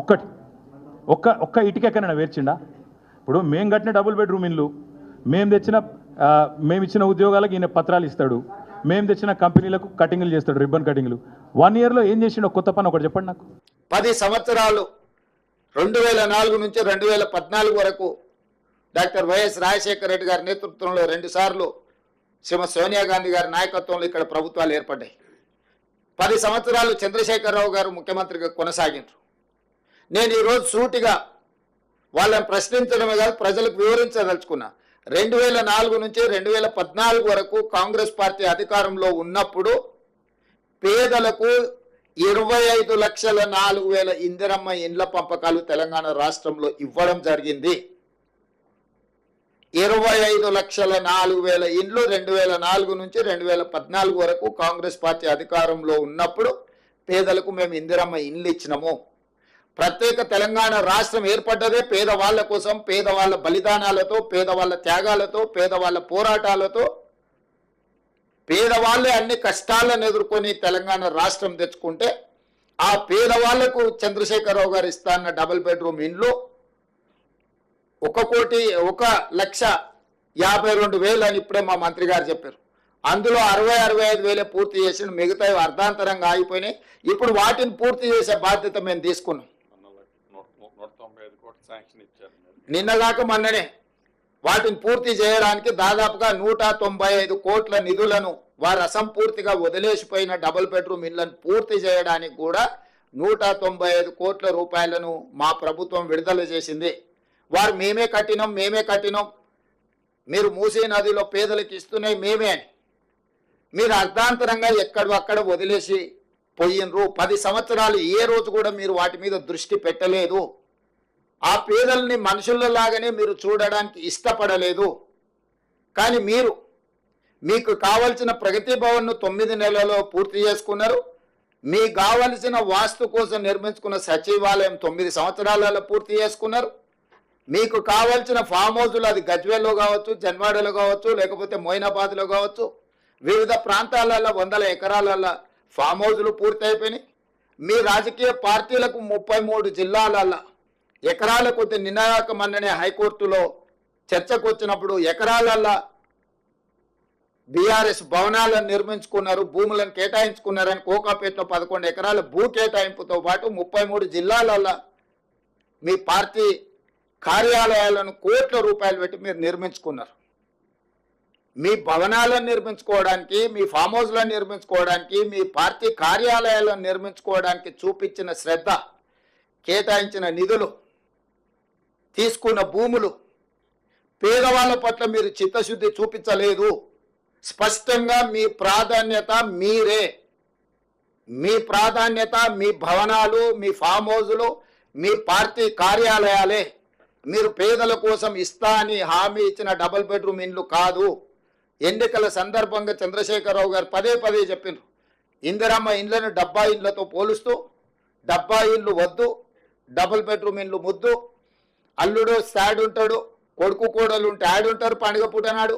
ఒక్కటి ఒక్క ఒక్క ఇటుక వేర్చిండా? ఇప్పుడు మేము కట్టిన డబుల్ బెడ్రూమ్ ఇల్లు మేము తెచ్చిన మేము ఇచ్చిన ఉద్యోగాలకు ఈయన పత్రాలు ఇస్తాడు మేము తెచ్చిన కంపెనీలకు కటింగ్లు చేస్తాడు రిబ్బన్ కటింగ్లు. వన్ ఇయర్లో ఏం చేసిండో కొత్త పని ఒకటి చెప్పండి నాకు. పది సంవత్సరాలు రెండు వేల నాలుగు నుంచి రెండు వేల పద్నాలుగు వరకు డాక్టర్ వైఎస్ రాజశేఖర రెడ్డి గారి నేతృత్వంలో రెండుసార్లు శ్రీమతి సోనియా గాంధీ గారి నాయకత్వంలో ఇక్కడ ప్రభుత్వాలు ఏర్పడ్డాయి. పది సంవత్సరాలు చంద్రశేఖరరావు గారు ముఖ్యమంత్రిగా కొనసాగిండ్రు. నేను ఈరోజు సూటిగా వాళ్ళని ప్రశ్నించడమే కాదు ప్రజలకు వివరించదలుచుకున్నా. రెండు వేల నాలుగు నుంచి రెండు వేల పద్నాలుగు వరకు కాంగ్రెస్ పార్టీ అధికారంలో ఉన్నప్పుడు పేదలకు ఇరవై ఐదు లక్షల నాలుగు వేల ఇందిరమ్మ ఇండ్ల పంపకాలు తెలంగాణ రాష్ట్రంలో ఇవ్వడం జరిగింది. ఇరవై ఐదు లక్షల నాలుగు వేల ఇండ్లు రెండు వేల నాలుగు నుంచి రెండు వేల పద్నాలుగు వరకు కాంగ్రెస్ పార్టీ అధికారంలో ఉన్నప్పుడు పేదలకు మేము ఇందిరమ్మ ఇండ్లు ఇచ్చినాము. ప్రత్యేక తెలంగాణ రాష్ట్రం ఏర్పడ్డదే పేదవాళ్ళ కోసం పేదవాళ్ళ బలిదానాలతో పేదవాళ్ళ త్యాగాలతో పేదవాళ్ళ పోరాటాలతో పేదవాళ్ళే అన్ని కష్టాలను ఎదుర్కొని తెలంగాణ రాష్ట్రం తెచ్చుకుంటే ఆ పేదవాళ్ళకు చంద్రశేఖరరావు గారు ఇస్తాన్న డబుల్ బెడ్రూమ్ ఇండ్లు ఒక కోటి ఒక లక్ష యాభై రెండు వేలు అని ఇప్పుడే మా మంత్రి గారు చెప్పారు. అందులో అరవై అరవై ఐదు వేలే పూర్తి చేసిన మిగతా అర్ధాంతరంగా ఆగిపోయినాయి. ఇప్పుడు వాటిని పూర్తి చేసే బాధ్యత మేము తీసుకున్నాం. నూట నిన్నగాక మొన్ననే వాటిని పూర్తి చేయడానికి దాదాపుగా నూట తొంభై ఐదు కోట్ల నిధులను వారు అసంపూర్తిగా వదిలేసిపోయిన డబుల్ బెడ్రూమ్ ఇళ్ళను పూర్తి చేయడానికి కూడా నూట తొంభై ఐదు కోట్ల రూపాయలను మా ప్రభుత్వం విడుదల చేసింది. వారు మేమే కట్టినాం మేమే కట్టినాం. మీరు మూసే నదిలో పేదలకు ఇస్తున్నాయి మేమే అని. మీరు అర్ధాంతరంగా ఎక్కడ అక్కడ వదిలేసి పోయినరు. పది సంవత్సరాలు ఏ రోజు కూడా మీరు వాటి మీద దృష్టి పెట్టలేదు. ఆ పేదల్ని మనుషులలాగానే మీరు చూడడానికి ఇష్టపడలేదు. కానీ మీరు మీకు కావలసిన ప్రగతి భవన్ను తొమ్మిది నెలల్లో పూర్తి చేసుకున్నారు. మీకు కావలసిన వాస్తు కోసం నిర్మించుకున్న సచివాలయం తొమ్మిది సంవత్సరాలలో పూర్తి చేసుకున్నారు. మీకు కావలసిన ఫామ్ హౌజులు అది గజ్వేల్లో కావచ్చు జన్వాడలో కావచ్చు లేకపోతే మోయినాబాద్లో కావచ్చు వివిధ ప్రాంతాలలో వందల ఎకరాలలో ఫామ్ హౌజులు పూర్తయిపోయినాయి. మీ రాజకీయ పార్టీలకు ముప్పై మూడు జిల్లాలలో ఎకరాల కొద్ది నినాయక హైకోర్టులో చర్చకు వచ్చినప్పుడు ఎకరాలల్లా బీఆర్ఎస్ భవనాలను నిర్మించుకున్నారు భూములను కేటాయించుకున్నారని కోకాపేటలో పదకొండు ఎకరాల భూ కేటాయింపుతో పాటు ముప్పై మూడు జిల్లాలల్లో మీ పార్టీ కార్యాలయాలను కోట్ల రూపాయలు పెట్టి మీరు నిర్మించుకున్నారు. మీ భవనాలను నిర్మించుకోవడానికి మీ ఫామ్ హౌస్లను నిర్మించుకోవడానికి మీ పార్టీ కార్యాలయాలను నిర్మించుకోవడానికి చూపించిన శ్రద్ధ కేటాయించిన నిధులు తీసుకున్న భూములు పేదవాళ్ళ పట్ల మీరు చిత్తశుద్ధి చూపించలేదు. స్పష్టంగా మీ ప్రాధాన్యత మీరే. మీ ప్రాధాన్యత మీ భవనాలు మీ ఫామ్ హౌజులు మీ పార్టీ కార్యాలయాలే. మీరు పేదల కోసం ఇస్తా అని హామీ ఇచ్చిన డబుల్ బెడ్రూమ్ ఇండ్లు కాదు. ఎన్నికల సందర్భంగా చంద్రశేఖరరావు గారు పదే పదే చెప్పిండ్రు ఇందిరమ్మ ఇండ్లను డబ్బా ఇండ్లతో పోలుస్తూ డబ్బా ఇండ్లు వద్దు డబుల్ బెడ్రూమ్ ఇండ్లు ముద్దు. అల్లుడు శాడ్ ఉంటాడు కొడుకు కోడలు ఉంటే ఆడుంటారు పండుగ పూట నాడు.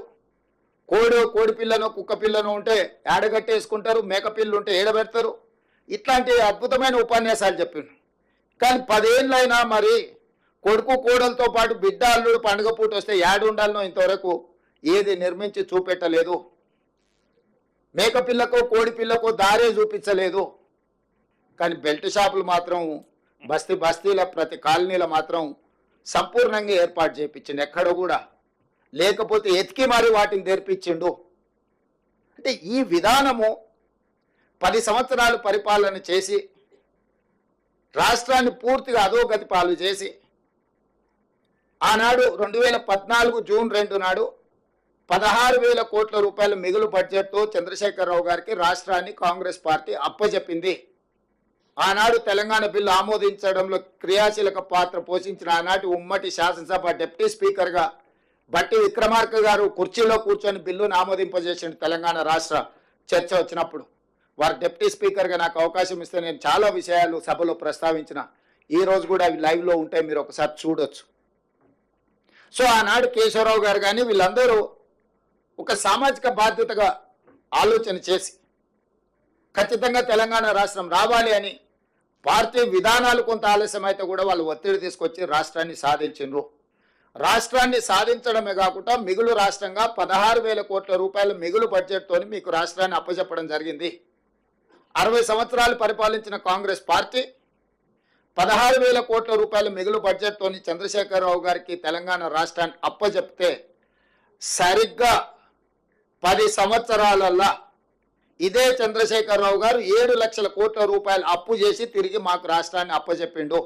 కోడి పిల్లను కుక్క పిల్లను ఉంటే ఏడగట్టేసుకుంటారు మేక పిల్లు ఉంటే ఏడబెడతారు. ఇట్లాంటి అద్భుతమైన ఉపన్యాసాలు చెప్పిండు కానీ పదేళ్ళైనా మరి కొడుకు కోడలతో పాటు బిడ్డ అల్లుడు పండుగ పూట వస్తే ఏడు ఉండాలనో ఇంతవరకు ఏది నిర్మించి చూపెట్టలేదు. మేక పిల్లకు కోడి పిల్లకో దారే చూపించలేదు. కానీ బెల్ట్ షాపులు మాత్రం బస్తీ బస్తీల ప్రతి కాలనీల మాత్రం సంపూర్ణంగా ఏర్పాటు చేయించిండు ఎక్కడ కూడా. లేకపోతే ఎతికి మరి వాటిని తెరిపించిండు. అంటే ఈ విధానము పది సంవత్సరాలు పరిపాలన చేసి రాష్ట్రాన్ని పూర్తిగా అధోగతి పాలు చేసి ఆనాడు రెండు వేల పద్నాలుగు జూన్ రెండు నాడు పదహారు వేల కోట్ల రూపాయల మిగులు బడ్జెట్తో చంద్రశేఖరరావు గారికి రాష్ట్రాన్ని కాంగ్రెస్ పార్టీ అప్పజెప్పింది. ఆనాడు తెలంగాణ బిల్లు ఆమోదించడంలో క్రియాశీలక పాత్ర పోషించిన ఆనాటి ఉమ్మటి శాసనసభ డిప్యూటీ స్పీకర్గా బట్టి విక్రమార్క గారు కుర్చీలో కూర్చొని బిల్లును ఆమోదింపజేసిన తెలంగాణ రాష్ట్ర చర్చ వచ్చినప్పుడు వారు డిప్యూటీ స్పీకర్గా నాకు అవకాశం ఇస్తే నేను చాలా విషయాలు సభలో ప్రస్తావించిన. ఈ రోజు కూడా అవి లైవ్లో ఉంటే మీరు ఒకసారి చూడొచ్చు. సో ఆనాడు కేశవరావు గారు కానీ వీళ్ళందరూ ఒక సామాజిక బాధ్యతగా ఆలోచన చేసి ఖచ్చితంగా తెలంగాణ రాష్ట్రం రావాలి అని పార్టీ విధానాలు కొంత ఆలస్యం అయితే కూడా వాళ్ళు ఒత్తిడి తీసుకొచ్చి రాష్ట్రాన్ని సాధించిండ్రు. రాష్ట్రాన్ని సాధించడమే కాకుండా మిగులు రాష్ట్రంగా పదహారు వేల కోట్ల రూపాయల మిగులు బడ్జెట్తో మీకు రాష్ట్రాన్ని అప్పచెప్పడం జరిగింది. అరవై సంవత్సరాలు పరిపాలించిన కాంగ్రెస్ పార్టీ పదహారు వేల కోట్ల రూపాయల మిగులు బడ్జెట్తోని చంద్రశేఖరరావు గారికి తెలంగాణ రాష్ట్రాన్ని అప్పచెప్తే సరిగ్గా పది సంవత్సరాలల్లా ఇదే చంద్రశేఖరరావు గారు ఏడు లక్షల కోట్ల రూపాయలు అప్పు చేసి తిరిగి మాకు రాష్ట్రాన్ని అప్పచెప్పిండు